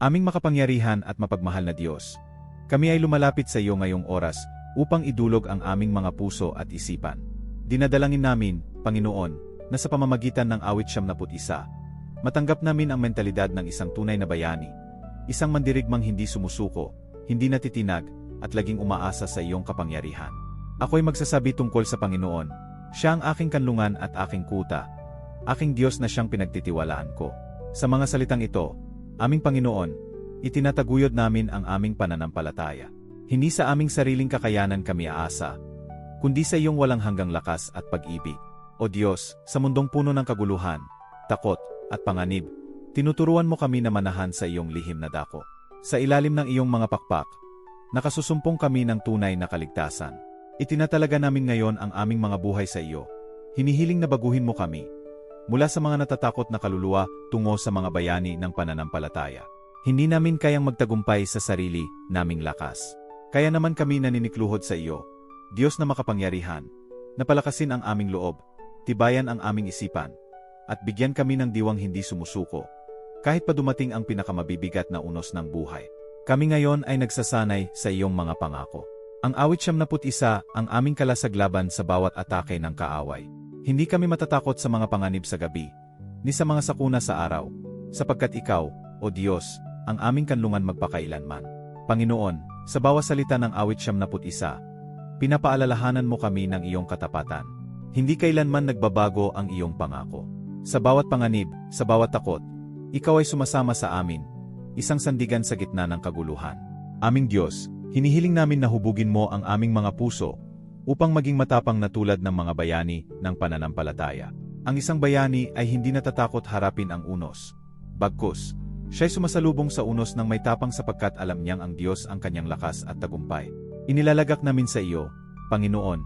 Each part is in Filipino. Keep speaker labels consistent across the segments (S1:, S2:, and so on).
S1: Aming makapangyarihan at mapagmahal na Diyos, kami ay lumalapit sa iyo ngayong oras upang idulog ang aming mga puso at isipan. Dinadalangin namin, Panginoon, na sa pamamagitan ng awit siyam na isa, matanggap namin ang mentalidad ng isang tunay na bayani, isang mandirigmang hindi sumusuko, hindi natitinag, at laging umaasa sa iyong kapangyarihan. Ako'y magsasabi tungkol sa Panginoon, siya ang aking kanlungan at aking kuta, aking Diyos na siyang pinagtitiwalaan ko. Sa mga salitang ito, aming Panginoon, itinataguyod namin ang aming pananampalataya. Hindi sa aming sariling kakayanan kami aasa, kundi sa iyong walang hanggang lakas at pag-ibig. O Diyos, sa mundong puno ng kaguluhan, takot, at panganib, tinuturuan mo kami na manahan sa iyong lihim na dako. Sa ilalim ng iyong mga pakpak, nakasusumpong kami ng tunay na kaligtasan. Itinatalaga namin ngayon ang aming mga buhay sa iyo. Hinihiling na baguhin mo kami, mula sa mga natatakot na kaluluwa tungo sa mga bayani ng pananampalataya. Hindi namin kayang magtagumpay sa sarili naming lakas. Kaya naman kami naninikluhod sa iyo, Diyos na makapangyarihan, napalakasin ang aming loob, tibayan ang aming isipan, at bigyan kami ng diwang hindi sumusuko, kahit pa dumating ang pinakamabibigat na unos ng buhay. Kami ngayon ay nagsasanay sa iyong mga pangako. Ang awit siyam naput isa ang aming kalasaglaban sa bawat atake ng kaaway. Hindi kami matatakot sa mga panganib sa gabi, ni sa mga sakuna sa araw, sapagkat ikaw, o Diyos, ang aming kanlungan magpakailanman. Panginoon, sa bawat salita ng awit siyam naput isa, pinapaalalahanan mo kami ng iyong katapatan. Hindi kailanman nagbabago ang iyong pangako. Sa bawat panganib, sa bawat takot, ikaw ay sumasama sa amin, isang sandigan sa gitna ng kaguluhan. Aming Diyos, hinihiling namin na hubugin mo ang aming mga puso upang maging matapang na tulad ng mga bayani ng pananampalataya. Ang isang bayani ay hindi natatakot harapin ang unos. Bagkus, siya'y sumasalubong sa unos ng may tapang sapagkat alam niyang ang Diyos ang kanyang lakas at tagumpay. Inilalagak namin sa iyo, Panginoon,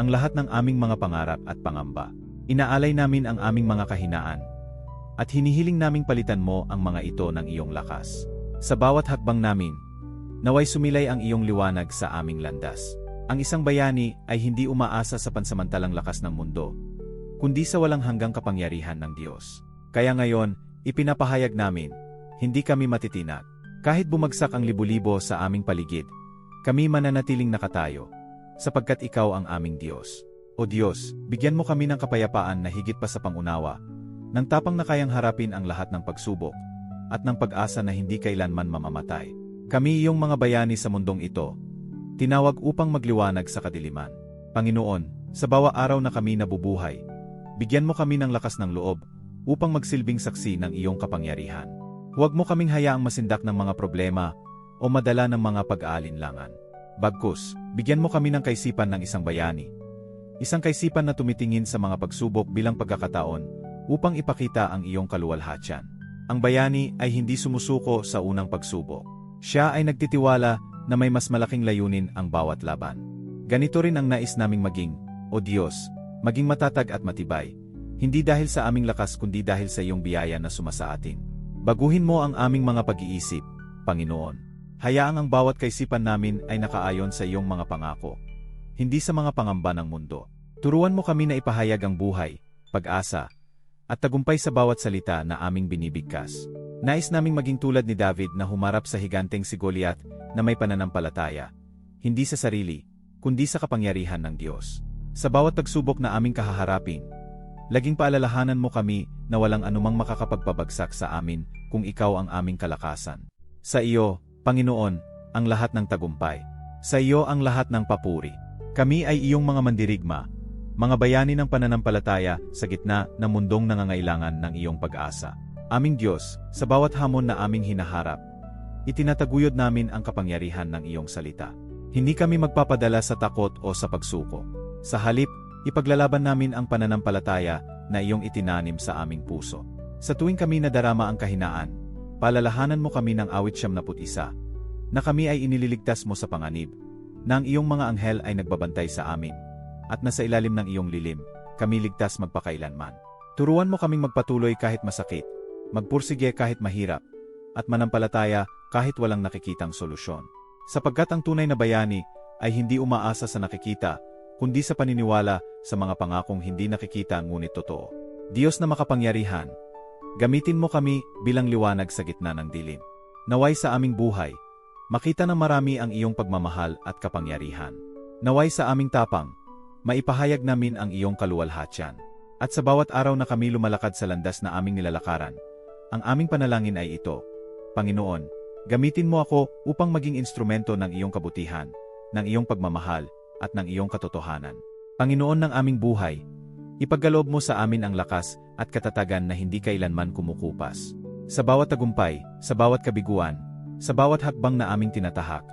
S1: ang lahat ng aming mga pangarap at pangamba. Inaalay namin ang aming mga kahinaan. At hinihiling naming palitan mo ang mga ito ng iyong lakas. Sa bawat hakbang namin, naway sumilay ang iyong liwanag sa aming landas. Ang isang bayani ay hindi umaasa sa pansamantalang lakas ng mundo, kundi sa walang hanggang kapangyarihan ng Diyos. Kaya ngayon, ipinapahayag namin, hindi kami matitinag. Kahit bumagsak ang libo-libo sa aming paligid, kami mananatiling nakatayo, sapagkat ikaw ang aming Diyos. O Diyos, bigyan mo kami ng kapayapaan na higit pa sa pangunawa, ng tapang na kayang harapin ang lahat ng pagsubok, at ng pag-asa na hindi kailanman mamamatay. Kami iyong mga bayani sa mundong ito, tinawag upang magliwanag sa kadiliman. Panginoon, sa bawa araw na kami nabubuhay, bigyan mo kami ng lakas ng loob, upang magsilbing saksi ng iyong kapangyarihan. Huwag mo kaming hayaang masindak ng mga problema o madala ng mga pag-aalinlangan. Bagkus, bigyan mo kami ng kaisipan ng isang bayani. Isang kaisipan na tumitingin sa mga pagsubok bilang pagkakataon upang ipakita ang iyong kaluwalhatian. Ang bayani ay hindi sumusuko sa unang pagsubok. Siya ay nagtitiwala na may mas malaking layunin ang bawat laban. Ganito rin ang nais naming maging, O Diyos, maging matatag at matibay, hindi dahil sa aming lakas kundi dahil sa iyong biyaya na sumasa atin. Baguhin mo ang aming mga pag-iisip, Panginoon. Hayaang ang bawat kaisipan namin ay nakaayon sa iyong mga pangako, hindi sa mga pangamba ng mundo. Turuan mo kami na ipahayag ang buhay, pag-asa, at tagumpay sa bawat salita na aming binibigkas. Nais naming maging tulad ni David na humarap sa higanteng si Goliath na may pananampalataya, hindi sa sarili, kundi sa kapangyarihan ng Diyos. Sa bawat pagsubok na aming kahaharapin, laging paalalahanan mo kami na walang anumang makakapagpabagsak sa amin kung ikaw ang aming kalakasan. Sa iyo, Panginoon, ang lahat ng tagumpay. Sa iyo ang lahat ng papuri. Kami ay iyong mga mandirigma, mga bayani ng pananampalataya sa gitna ng mundong nangangailangan ng iyong pag-asa. Aming Diyos, sa bawat hamon na aming hinaharap, itinataguyod namin ang kapangyarihan ng iyong salita. Hindi kami magpapadala sa takot o sa pagsuko. Sa halip, ipaglalaban namin ang pananampalataya na iyong itinanim sa aming puso. Sa tuwing kami nadarama ang kahinaan, palalahanan mo kami ng awit siyam na isa, na kami ay inililigtas mo sa panganib, na ang iyong mga anghel ay nagbabantay sa amin, at nasa ilalim ng iyong lilim, kami ligtas magpakailanman. Turuan mo kaming magpatuloy kahit masakit, magpursige kahit mahirap, at manampalataya kahit walang nakikitang solusyon. Sapagkat ang tunay na bayani ay hindi umaasa sa nakikita, kundi sa paniniwala sa mga pangakong hindi nakikita ngunit totoo. Diyos na makapangyarihan, Gamitin mo kami bilang liwanag sa gitna ng dilim. Naway sa aming buhay, makita ng marami ang iyong pagmamahal at kapangyarihan. Naway sa aming tapang, maipahayag namin ang iyong kaluwalhatian. At sa bawat araw na kami lumalakad sa landas na aming nilalakaran, ang aming panalangin ay ito, Panginoon, gamitin mo ako upang maging instrumento ng iyong kabutihan, ng iyong pagmamahal, at ng iyong katotohanan. Panginoon ng aming buhay, ipagkaloob mo sa amin ang lakas at katatagan na hindi kailanman kumukupas. Sa bawat tagumpay, sa bawat kabiguan, sa bawat hakbang na aming tinatahak,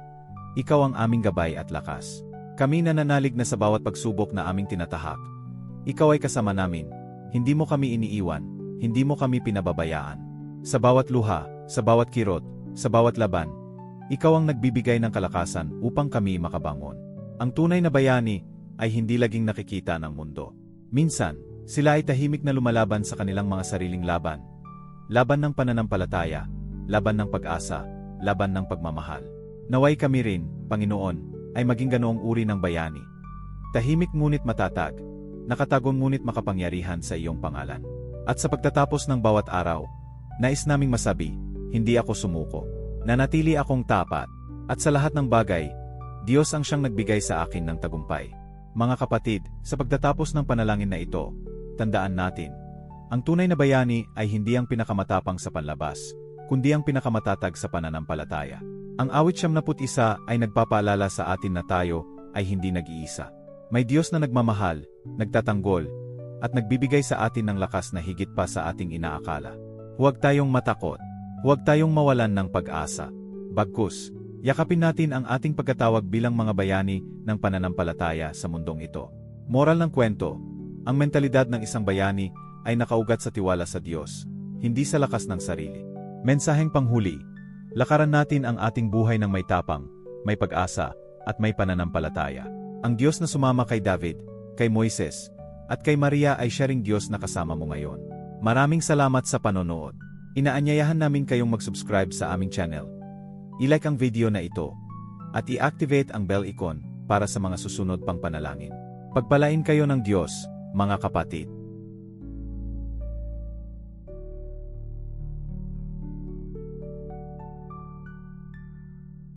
S1: ikaw ang aming gabay at lakas. Kami nananalig na sa bawat pagsubok na aming tinatahak. Ikaw ay kasama namin. Hindi mo kami iniiwan, hindi mo kami pinababayaan. Sa bawat luha, sa bawat kirot, sa bawat laban, ikaw ang nagbibigay ng kalakasan upang kami makabangon. Ang tunay na bayani ay hindi laging nakikita ng mundo. Minsan, sila ay tahimik na lumalaban sa kanilang mga sariling laban. Laban ng pananampalataya, laban ng pag-asa, laban ng pagmamahal. Naway kami rin, Panginoon, ay maging ganoong uri ng bayani. Tahimik ngunit matatag, nakatagong ngunit makapangyarihan sa iyong pangalan. At sa pagtatapos ng bawat araw, nais naming masabi, hindi ako sumuko. Nanatili akong tapat, at sa lahat ng bagay, Diyos ang siyang nagbigay sa akin ng tagumpay. Mga kapatid, sa pagtatapos ng panalangin na ito, tandaan natin, ang tunay na bayani ay hindi ang pinakamatapang sa panlabas, kundi ang pinakamatatag sa pananampalataya. Ang awit siyam isa ay nagpapaalala sa atin na tayo ay hindi nag-iisa. May Diyos na nagmamahal, nagtatanggol, at nagbibigay sa atin ng lakas na higit pa sa ating inaakala. Huwag tayong matakot. Huwag tayong mawalan ng pag-asa. Bagkus, yakapin natin ang ating pagkatawag bilang mga bayani ng pananampalataya sa mundong ito. Moral ng kwento, ang mentalidad ng isang bayani ay nakaugat sa tiwala sa Diyos, hindi sa lakas ng sarili. Mensaheng panghuli, lakaran natin ang ating buhay ng may tapang, may pag-asa, at may pananampalataya. Ang Diyos na sumama kay David, kay Moises, at kay Maria ay siya ring Diyos na kasama mo ngayon. Maraming salamat sa panonood. Inaanyayahan namin kayong mag-subscribe sa aming channel. I-like ang video na ito. At i-activate ang bell icon para sa mga susunod pang panalangin. Pagpalain kayo ng Diyos, mga kapatid.